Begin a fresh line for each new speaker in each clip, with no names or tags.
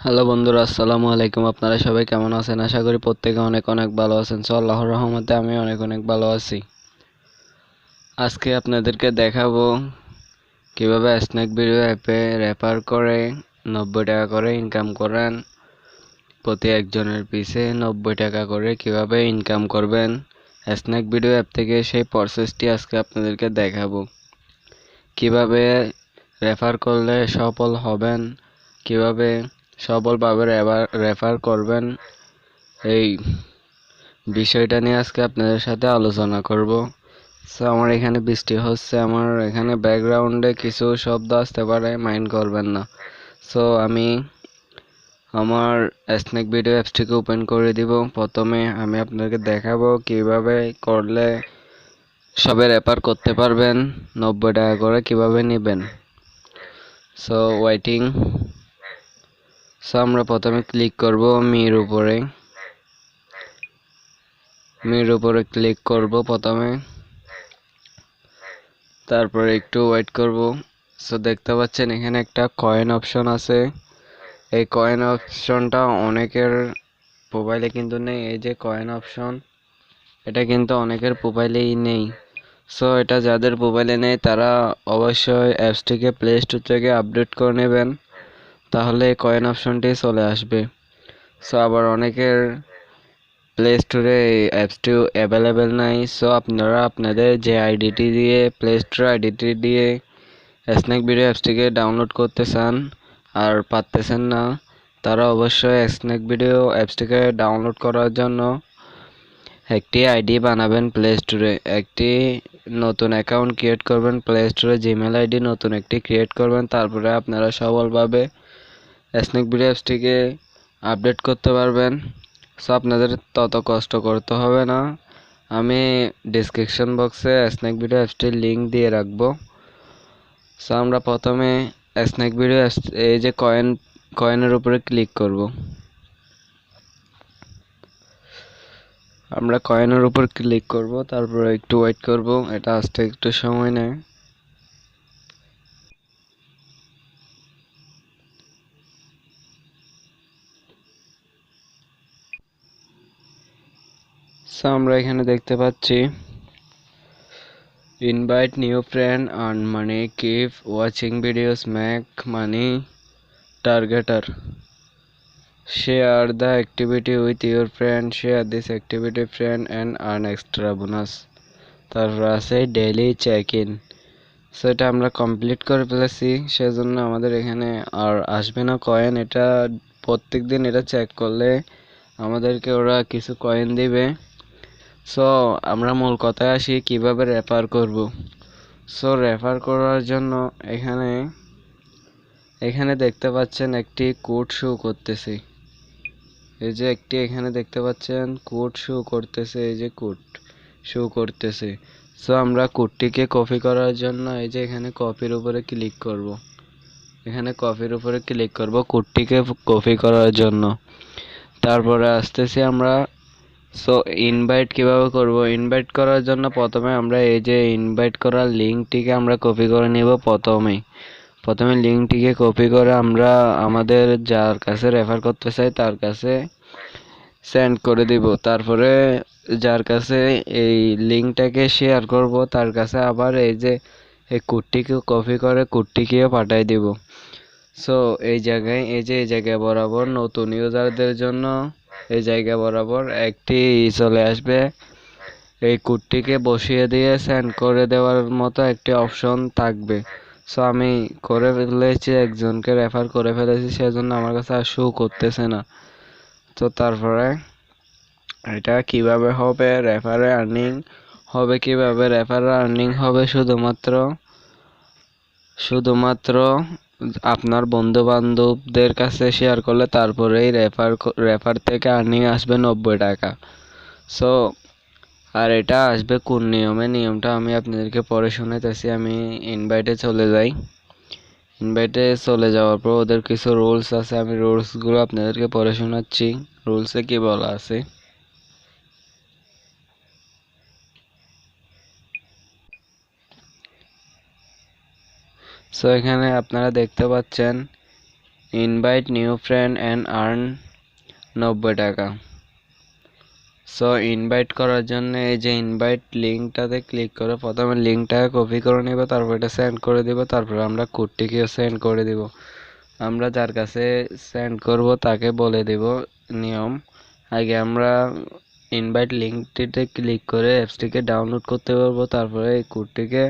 Hello বন্ধুরা, আসসালামু আলাইকুম। আপনারা সবাই কেমন আছেন? আশা করি প্রত্যেকে অনেক অনেক ভালো আছেন। সো আল্লাহর রহমতে আমি অনেক অনেক ভালো আছি। আজকে আপনাদেরকে দেখাবো কীভাবে স্ন্যাক ভিডিও অ্যাপে রেফার করে, নব্বই টাকা করে ইনকাম করেন। প্রতি একজনের পিছে নব্বই টাকা করে কীভাবে ইনকাম করবেন। স্ন্যাক ভিডিও অ্যাপ থেকে সেই প্রসেসটি আজকে আপনাদেরকে দেখাবো। কীভাবে রেফার করলে সফল হবেন, কীভাবে সফলভাবে রেফার করবেন। এই বিষয়টা নিয়ে আজকে আপনাদের সাথে আলোচনা করব। সো আমার এখানে বৃষ্টি হচ্ছে। আমার এখানে ব্যাকগ্রাউন্ডে কিছু শব্দ আসতে পারে মাইন্ড করবেন না। সো আমি আমার স্নেক ভিডিও অ্যাপসটিকে ওপেন করে দিব। প্রথমে আমি আপনাদেরকে দেখাবো কীভাবে করলে সবে রেফার করতে পারবেন। নব্বই টাকা করে কীভাবে নেবেন। সো ওয়েটিং সো আমরা প্রথমে ক্লিক করব মির উপরে। মির উপরে ক্লিক করব প্রথমে। তারপরে একটু ওয়েট করব। সো দেখতে পাচ্ছেন এখানে একটা কয়েন অপশন আছে। এই কয়েন অপশনটা অনেকের মোবাইলে কিন্তু নেই। এই যে কয়েন অপশন এটা কিন্তু অনেকের মোবাইলেই নেই। সো এটা যাদের মোবাইলে নেই, তারা অবশ্যই অ্যাপসটিকে প্লে স্টোর থেকে আপডেট করে নেবেন। তাহলে কয়েন অপশনটি চলে আসবে। সো আবার অনেকের প্লে স্টোরে এই অ্যাপসটি অ্যাভেলেবেল নাই। সো আপনারা আপনাদের যে আইডিটি দিয়ে প্লে স্টোর আইডিটি দিয়ে স্ন্যাক ভিডিও অ্যাপসটিকে ডাউনলোড করতে চান আর পারতেছেন না, তারা অবশ্যই স্ন্যাক ভিডিও অ্যাপসটিকে ডাউনলোড করার জন্য একটি আইডি বানাবেন প্লে স্টোরে একটি নতুন অ্যাকাউন্ট ক্রিয়েট করবেন প্লে স্টোরে জিমেল আইডি নতুন একটি ক্রিয়েট করবেন, তারপরে আপনারা সফলভাবে স্নেক ভিডিও অ্যাপসটিকে আপডেট করতে পারবেন। সো আপনাদের তত কষ্ট করতে হবে না। আমি ডিসক্রিপশন বক্সে স্নেক ভিডিও অ্যাপসটির লিঙ্ক দিয়ে রাখব। সো আমরা প্রথমে স্নেক ভিডিও এই যে কয়েন কয়েনের উপরে ক্লিক করব। আমরা কয়েনের উপর ক্লিক করব, তারপর একটু ওয়েট করব। এটা আসতে একটু সময় নেয়। আমরা এখানে দেখতে পাচ্ছি invite new friend earn money keep watching videos make money টার্গেটার share the activity with your friend share this activity friend and earn extra bonus তারপর আছে ডেইলি চেক ইন সো এটা আমরা কমপ্লিট করে ফেলেছি, সেজন্য আমাদের এখানে আর আসবে না কয়েন এটা প্রত্যেক দিন এটা চেক করলে আমাদেরকে ওরা কিছু কয়েন দিবে। সো আমরা মূল কথায় আসি, কীভাবে রেফার করব? সো রেফার করার জন্য এখানে এখানে দেখতে পাচ্ছেন একটি কোড শো করতেছে। এই যে একটি এখানে দেখতে পাচ্ছেন কোড শো করতেছে, এই যে কোড শো করতেছে। সো আমরা কোডটিকে কপি করার জন্য এই যে এখানে কপির উপরে ক্লিক করব। এখানে কপির উপরে ক্লিক করব কোডটিকে কপি করার জন্য। তারপরে আসতেছি আমরা সো ইনভাইট কীভাবে করব? ইনভাইট করার জন্য প্রথমে আমরা এই যে ইনভাইট করার লিঙ্কটিকে আমরা কপি করে নেব প্রথমেই। প্রথমে লিঙ্কটিকে কপি করে আমরা আমাদের যার কাছে রেফার করতে চাই, তার কাছে সেন্ড করে দিব। তারপরে যার কাছে এই লিঙ্কটাকে শেয়ার করব, তার কাছে আবার এই যে এই কোডটিকে কপি করে কোডটিকেও পাঠাই দিব। সো এই জায়গায়, এই যে, এই জায়গায় বরাবর নতুন ইউজারদের জন্য এই জায়গা বরাবর একটি চলে আসবে। এই কোডটিকে বসিয়ে দিয়ে সেন্ড করে দেওয়ার মতো একটি অপশন থাকবে। সো আমি করে ফেলেছি, একজনকে রেফার করে ফেলেছি, সেজন্য আমার কাছে আর শো করতেছে না। তো তারপরে, এটা কীভাবে হবে? রেফারে আর্নিং হবে কীভাবে? রেফারে আর্নিং হবে শুধুমাত্র শুধুমাত্র আপনার বন্ধু বান্ধবদের কাছে শেয়ার করলে তারপরেই রেফার রেফার থেকে আর্নিং আসবে নব্বই টাকা। সো আর এটা আসবে কোন নিয়মে? নিয়মটা আমি আপনাদেরকে পরে শুনেতেছি আমি ইনভাইটে চলে যাই। ইনভাইটে চলে যাওয়ার পর ওদের কিছু রুলস আছে, আমি রুলসগুলো আপনাদেরকে পরে শোনাচ্ছি। রুলসে কী বলা আছে? সো এখানে আপনারা দেখতে পাচ্ছেন invite new friend and earn নব্বই টাকা। সো ইনভাইট করার জন্য এই যে ইনভাইট লিঙ্কটাতে ক্লিক করে প্রথমে লিঙ্কটাকে কপি করে নেব, তারপর এটা সেন্ড করে দেব, তারপর আমরা কোডটিকেও সেন্ড করে দেব। আমরা যার কাছে সেন্ড করব, তাকে বলে দেব নিয়ম। আগে আমরা ইনভাইট লিঙ্কটিতে ক্লিক করে অ্যাপসটিকে ডাউনলোড করতে পারব, তারপরে এই কোডটিকে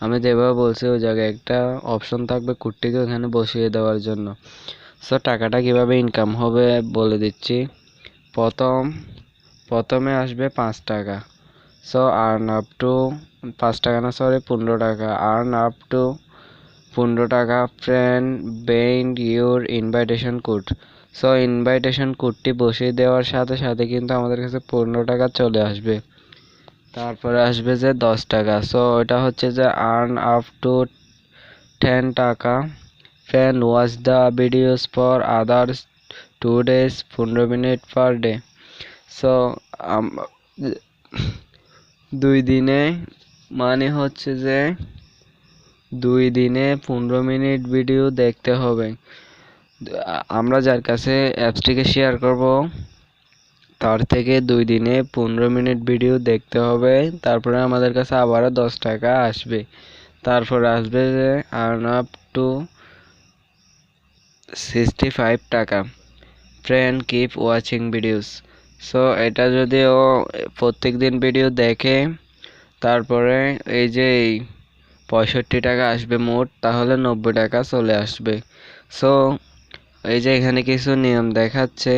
আমি যেভাবে বলছি, ওই জায়গায় একটা অপশন থাকবে কোডটিকে ওখানে বসিয়ে দেওয়ার জন্য। সো টাকাটা কীভাবে ইনকাম হবে বলে দিচ্ছি। প্রথম, প্রথমে আসবে পাঁচ টাকা। সো আর্ন আপ টু পাঁচ টাকা না সরি পনেরো টাকা। আর্ন আপ টু পনেরো টাকা friend bind your invitation code so invitation কোডটি বসিয়ে দেওয়ার সাথে সাথে কিন্তু আমাদের কাছে পনেরো টাকা চলে আসবে। তারপরে আসবে যে দশ টাকা। সো এটা হচ্ছে যে আর্ন আপ টু টেন টাকা। Friend watch the videos for others two days পনেরো মিনিট পার ডে সো দুই দিনে মানে হচ্ছে যে দুই দিনে পনেরো মিনিট ভিডিও দেখতে হবে। আমরা যার কাছে অ্যাপসটিকে শেয়ার করব তার থেকে দুই দিনে পনেরো মিনিট ভিডিও দেখতে হবে। তারপরে আমাদের কাছে আবারও দশ টাকা আসবে। তারপর আসবে যে earn up to sixty five টাকা। Friend keep watching videos so এটা যদি ও প্রত্যেক দিন ভিডিও দেখে, তারপরে এই যে এই পঁয়ষট্টি টাকা আসবে মোট, তাহলে নব্বই টাকা চলে আসবে। সো এই যে এখানে কিছু নিয়ম দেখাচ্ছে।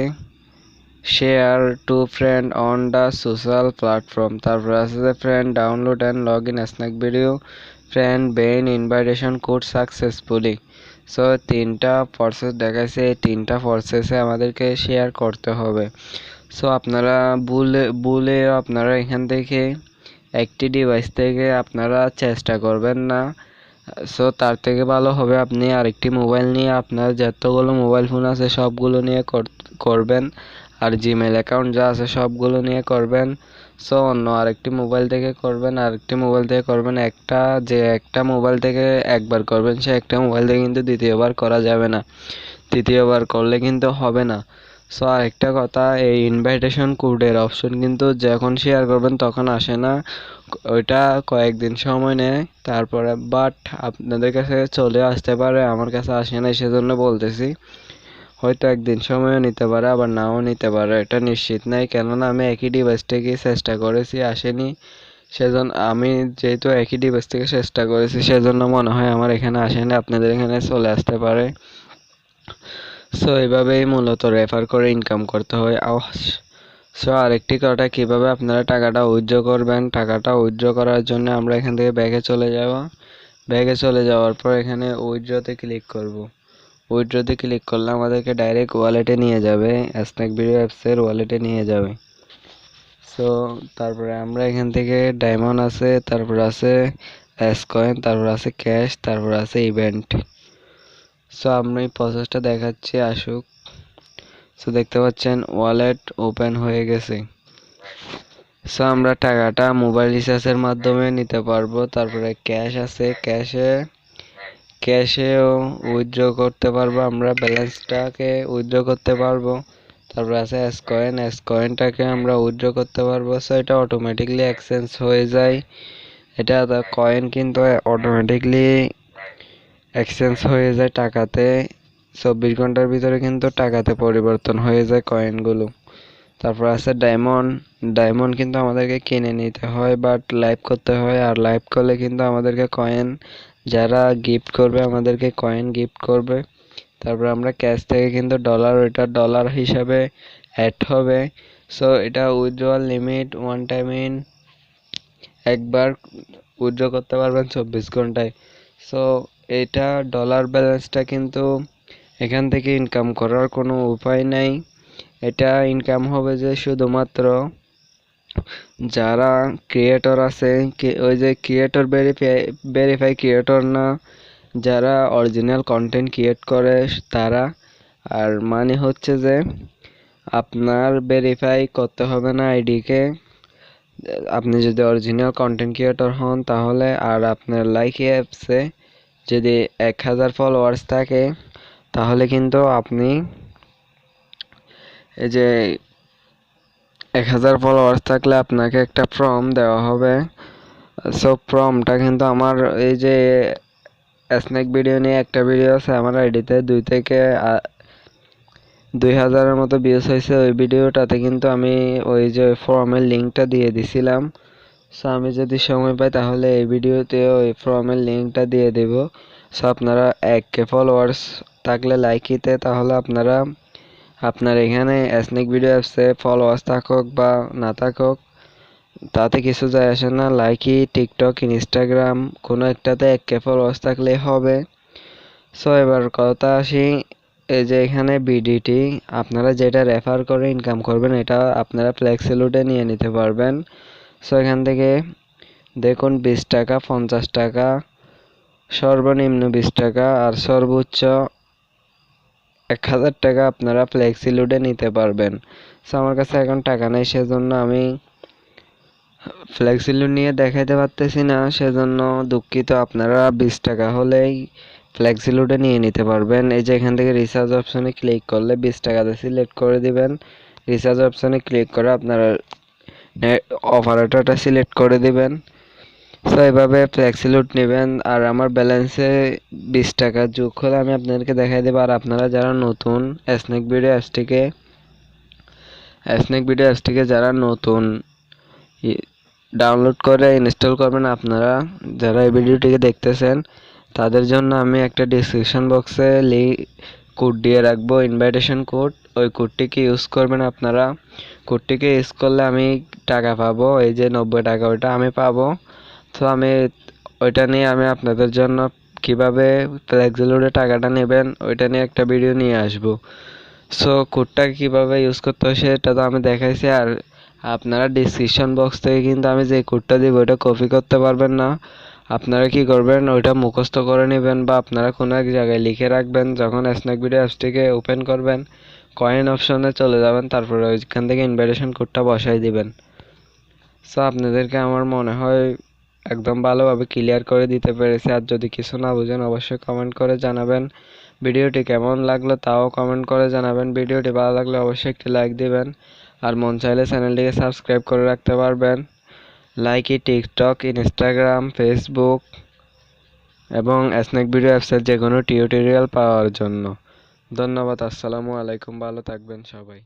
Share to friend on the social platform তারপর আছে friend download and log in Snack Video friend bind invitation code successfully so তিনটা প্রসেস দেখাচ্ছে এই তিনটা প্রসেসে আমাদেরকে শেয়ার করতে হবে। সো আপনারা ভুলে ভুলে আপনারা এখান থেকে একটি ডিভাইস থেকে আপনারা চেষ্টা করবেন না। সো তার থেকে ভালো হবে আপনি আরেকটি মোবাইল নিয়ে। আপনার যতগুলো মোবাইল ফোন আছে, সবগুলো নিয়ে করবেন। আর জিমেল অ্যাকাউন্ট যা আছে সবগুলো নিয়ে করবেন। সো অন্য আরেকটি মোবাইল থেকে করবেন, আরেকটি মোবাইল থেকে করবেন, একটা যে একটা মোবাইল থেকে একবার করবেন, সে একটা মোবাইল থেকে কিন্তু দ্বিতীয়বার করা যাবে না। তৃতীয়বার করলে কিন্তু হবে না। সো আরেকটা কথা, এই ইনভাইটেশন কোডের অপশন কিন্তু যখন শেয়ার করবেন তখন আসে না। ওইটা কয়েকদিন সময় নেয়, তারপরে বাট আপনাদের কাছে চলে আসতে পারে, আমার কাছে আসে না সেজন্য বলতেছি। হয়তো একদিন সময়ও নিতে পারে, আবার নাও নিতে পারে, এটা নিশ্চিত নাই। কেননা আমি একই ডিভাইস থেকে চেষ্টা করেছি, আসেনি। সেজন্য আমি যেহেতু একই ডিভাইস থেকে চেষ্টা করেছি, সেজন্য মনে হয় আমার এখানে আসেনি, আপনাদের এখানে চলে আসতে পারে। সো এইভাবেই মূলত রেফার করে ইনকাম করতে হয়। সো আরেকটি কথা, কীভাবে আপনারা টাকাটা উইথড্র করবেন? টাকাটা উইথড্র করার জন্য আমরা এখান থেকে ব্যাগে চলে যাব। ব্যাগে চলে যাওয়ার পর এখানে উইথড্রতে ক্লিক করব। উইথড্রতে ক্লিক করলে আমাদেরকে ডাইরেক্ট ওয়ালেটে নিয়ে যাবে স্ন্যাক ভিডিও অ্যাপসের ওয়ালেটে নিয়ে যাবে। সো তারপরে আমরা এখান থেকে ডায়মন্ড আছে, তারপর আছে এস কয়েন তারপর আছে ক্যাশ তারপর আছে ইভেন্ট সো আমি প্রসেসটা দেখাচ্ছি, আসুক। সো দেখতে পাচ্ছেন ওয়ালেট ওপেন হয়ে গেছে। সো আমরা টাকাটা মোবাইল রিচার্জের মাধ্যমে নিতে পারব, তারপরে ক্যাশ আছে ক্যাশে ক্যাশেও উইথড্র করতে পারব, আমরা ব্যালেন্সটাকে উইথড্র করতে পারব। তারপর আছে এস কয়েন এস কয়েনটাকে আমরা উইথড্র করতে পারব। সো এটা অটোমেটিকলি এক্সচেঞ্জ হয়ে যায়। এটা কয়েন কিন্তু অটোমেটিকলি এক্সচেঞ্জ হয়ে যায় টাকাতে। চব্বিশ ঘণ্টার ভিতরে কিন্তু টাকাতে পরিবর্তন হয়ে যায় কয়েনগুলো তারপর আছে ডায়মন্ড ডায়মন্ড কিন্তু আমাদেরকে কিনে নিতে হয় বাট লাইভ করতে হয়। আর লাইভ করলে কিন্তু আমাদেরকে কয়েন যারা গিফট করবে আমাদেরকে কয়েন গিফট করবে। তারপর আমরা ক্যাশ থেকে কিন্তু ডলার ওইটা ডলার হিসাবে অ্যাড হবে। সো এটা withdrawal limit one time in একবার উইথড্র করতে পারবেন চব্বিশ ঘন্টায়। সো এটা ডলার ব্যালেন্সটা কিন্তু এখান থেকে ইনকাম করার কোনো উপায় নাই। এটা ইনকাম হবে যে শুধুমাত্র যারা ক্রিয়েটর আছে ওই যে ক্রিয়েটর ভেরিফাই ভেরিফাই ক্রিয়েটর না, যারা অরিজিনাল কন্টেন্ট ক্রিয়েট করে তারা, আর মানে হচ্ছে যে আপনার ভেরিফাই করতে হবে না আইডিকে আপনি যদি অরিজিনাল কন্টেন্ট ক্রিয়েটর হন, তাহলে আর আপনার লাইক অ্যাপসে যদি এক হাজার ফলোয়ার্স থাকে, তাহলে কিন্তু আপনি এই যে এক হাজার ফলোয়ার্স থাকলে আপনাকে একটা ফর্ম দেওয়া হবে। সো ফর্মটা কিন্তু আমার এই যে স্ন্যাক ভিডিও নিয়ে একটা ভিডিও আছে, আমার আইডিতে দুই থেকে দুই হাজারের মতো ভিউজ হয়েছে। ওই ভিডিওটাতে কিন্তু আমি ওই যে ফর্মের লিঙ্কটা দিয়ে দিছিলাম। সো আমি যদি সময় পাই তাহলে এই ভিডিওতে ওই ফর্মের লিঙ্কটা দিয়ে দেব। সো আপনারা এক কে ফলোয়ার্স থাকলে লাইকিতে তাহলে আপনারা আপনার এখানে স্নেক ভিডিও অ্যাপসে ফলোয়ার্স থাকুক বা না থাকুক, তাতে কিছু যায় আসে না। লাইকি টিকটক ইনস্টাগ্রাম কোনো একটাতে এক কে ফলোয়ার্স থাকলে হবে। সো এবার কথা আসি, এই যে এখানে বিডিটি আপনারা যেটা রেফার করে ইনকাম করবেন, এটা আপনারা ফ্লেক্সিলুডে নিয়ে নিতে পারবেন। সো এখান থেকে দেখুন বিশ টাকা, পঞ্চাশ টাকা, সর্বনিম্ন বিশ টাকা, আর সর্বোচ্চ এক হাজার টাকা আপনারা ফ্লেক্সিলুডে নিতে পারবেন। সো আমার কাছে এখন টাকা নেই, সেজন্য আমি ফ্লেক্সিলুড নিয়ে দেখাইতে পারতেছি না। সেজন্য দুঃখিত, আপনারা বিশ টাকা হলেই ফ্লেক্সিলুডে নিয়ে নিতে পারবেন। এই যে এখান থেকে রিচার্জ অপশনে ক্লিক করলে বিশ টাকাতে সিলেক্ট করে দিবেন। রিচার্জ অপশনে ক্লিক করে আপনারা অপারেটরটা সিলেক্ট করে দিবেন। সো এভাবে ফ্লেক্সিলুড নেবেন আর আমার ব্যালেন্সে বিশ টাকা যোগ হলে আমি আপনাদেরকে দেখাই দেবো। আর আপনারা যারা নতুন স্নেক ভিডিও অ্যাপসটিকে স্নেক ভিডিও অ্যাপসটিকে যারা নতুন ডাউনলোড করে ইনস্টল করবেন আপনারা, যারা এই ভিডিওটিকে দেখতেছেন, তাদের জন্য আমি একটা ডিসক্রিপশন বক্সে লি কোড দিয়ে রাখব ইনভাইটেশন কোড ওই কোডটিকে ইউজ করবেন আপনারা। কোডটিকে ইউজ করলে আমি টাকা পাবো, এই যে নব্বই টাকা ওইটা আমি পাবো। তো আমি ওইটা নিয়ে আমি আপনাদের জন্য কীভাবে ফ্লেক্সিলোডে টাকাটা নেবেন, ওইটা নিয়ে একটা ভিডিও নিয়ে আসব। সো কোডটা কীভাবে ইউজ করতে হয় সেটা তো আমি দেখাইছি আর আপনারা ডিসক্রিপশন বক্স থেকে কিন্তু আমি যে কোডটা দিব, ওইটা কপি করতে পারবেন না। আপনারা কি করবেন, ওইটা মুখস্থ করে নেবেন বা আপনারা কোনো এক জায়গায় লিখে রাখবেন, যখন স্ন্যাক ভিডিও অ্যাপসটিকে ওপেন করবেন কয়েন অপশনে চলে যাবেন, তারপরে ওইখান থেকে ইনভাইটেশন কোডটা বসাই দিবেন। সো আপনাদেরকে আমার মনে হয় একদম ভালোভাবে ক্লিয়ার করে দিতে পেরেছি। আর যদি কিছু না বুঝেন, অবশ্যই কমেন্ট করে জানাবেন। ভিডিওটি কেমন লাগল তাও কমেন্ট করে জানাবেন। ভিডিওটি ভালো লাগলে অবশ্যই একটি লাইক দিবেন। আর মন চাইলে চ্যানেলটিকে সাবস্ক্রাইব করে রাখতে পারবেন। লাইকি টিকটক ইনস্টাগ্রাম ফেসবুক এবং স্ন্যাক ভিডিও অ্যাপসের যে কোনো টিউটোরিয়াল পাওয়ার জন্য। ধন্যবাদ, আসসালামু আলাইকুম। ভালো থাকবেন সবাই।